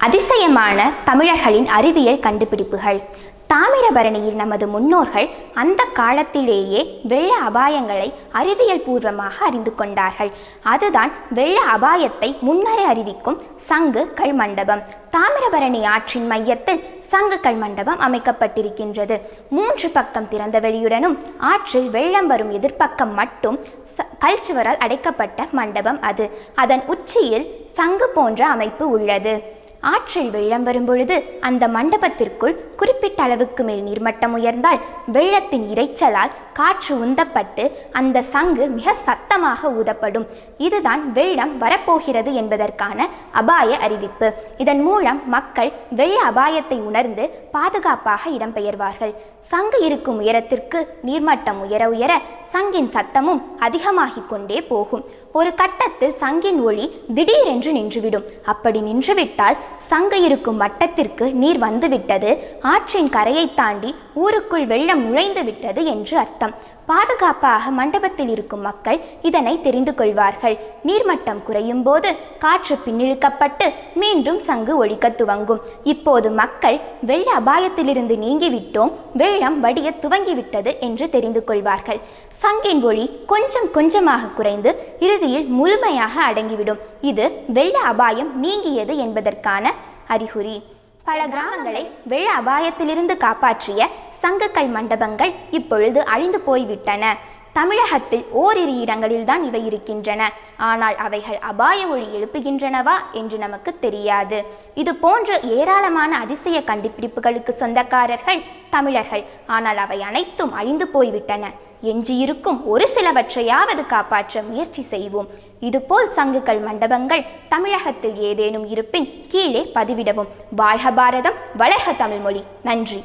அதிசயமான தமிழர்களின் அறிவியல் கண்டுபிடிப்புகள். தாமிரபரணியில் நமது முன்னோர்கள் அந்த காலத்திலேயே வெள்ள அபாயங்களை அறிவியல் பூர்வமாக அறிந்து கொண்டார்கள். அதுதான் வெள்ள அபாயத்தை முன்னரே அறிவிக்கும் சங்கு கல் மண்டபம். தாமிரபரணி ஆற்றின் மையத்தில் சங்கு கல் மண்டபம் அமைக்கப்பட்டிருக்கின்றது. மூன்று பக்கம் திறந்த வெளியுடனும் ஆற்றில் வெள்ளம் வரும் எதிர்ப்பக்கம் மட்டும் ச- அடைக்கப்பட்ட மண்டபம் அது. அதன் உச்சியில் சங்கு போன்ற அமைப்பு உள்ளது. ஆற்றில் வெள்ளம் வரும்பொழுது அந்த மண்டபத்திற்குள் குறிப்பிட்ட அளவுக்கு மேல் நீர்மட்டம் உயர்ந்தால் வெள்ளத்தின் இரைச்சலால் காற்று உந்தப்பட்டு அந்த சங்கு மிக சத்தமாக ஊதப்படும். இதுதான் வெள்ளம் வரப்போகிறது என்பதற்கான அபாய அறிவிப்பு. இதன் மூலம் மக்கள் வெள்ள அபாயத்தை உணர்ந்து பாதுகாப்பாக இடம்பெயர்வார்கள். சங்கு இருக்கும் உயரத்திற்கு நீர்மட்டம் உயர உயர சங்கின் சத்தமும் அதிகமாகிக் கொண்டே போகும். ஒரு கட்டத்தில் சங்கின் ஒளி திடீரென்று நின்றுவிடும். அப்படி நின்றுவிட்டால் சங்கு இருக்கும் வட்டத்திற்கு நீர் வந்துவிட்டது. ஆற்றின் கரையை தாண்டி ஊருக்குள் வெள்ளம் நுழைந்து விட்டது என்று அர்த்தம். பாதுகாப்பாக மண்டபத்தில் இருக்கும் மக்கள் இதனை தெரிந்து கொள்வார்கள். நீர்மட்டம் குறையும் போது காற்று பின்னிழுக்கப்பட்டு மீண்டும் சங்கு ஒழிக்க துவங்கும். இப்போது மக்கள் வெள்ள அபாயத்திலிருந்து நீங்கிவிட்டோம் வெள்ளம் வடிய துவங்கிவிட்டது என்று தெரிந்து கொள்வார்கள். சங்கின் ஒளி கொஞ்சம் கொஞ்சமாக குறைந்து இறுதியில் முழுமையாக அடங்கிவிடும். இது வெள்ள அபாயம் நீங்கியது என்பதற்கான அறிகுறி. பல கிராமங்களை வெள்ள அபாயத்திலிருந்து காப்பாற்றிய சங்கக்கல் மண்டபங்கள் இப்பொழுது அழிந்து போய்விட்டன. தமிழகத்தில் ஓரிரு இடங்களில்தான் இவை இருக்கின்றன. ஆனால் அவைகள் அபாய ஒளி எழுப்புகின்றனவா என்று நமக்கு தெரியாது. இது போன்ற ஏராளமான அதிசய கண்டுபிடிப்புகளுக்கு சொந்தக்காரர்கள் தமிழர்கள். ஆனால் அவை அனைத்தும் அழிந்து போய்விட்டன. எஞ்சியிருக்கும் ஒரு சிலவற்றையாவது காப்பாற்ற முயற்சி செய்வோம். இதுபோல் சங்குகள் மண்டபங்கள் தமிழகத்தில் ஏதேனும் இருப்பின் கீழே பதிவிடவும். வாழ்க பாரதம் வளர்க தமிழ்மொழி. நன்றி.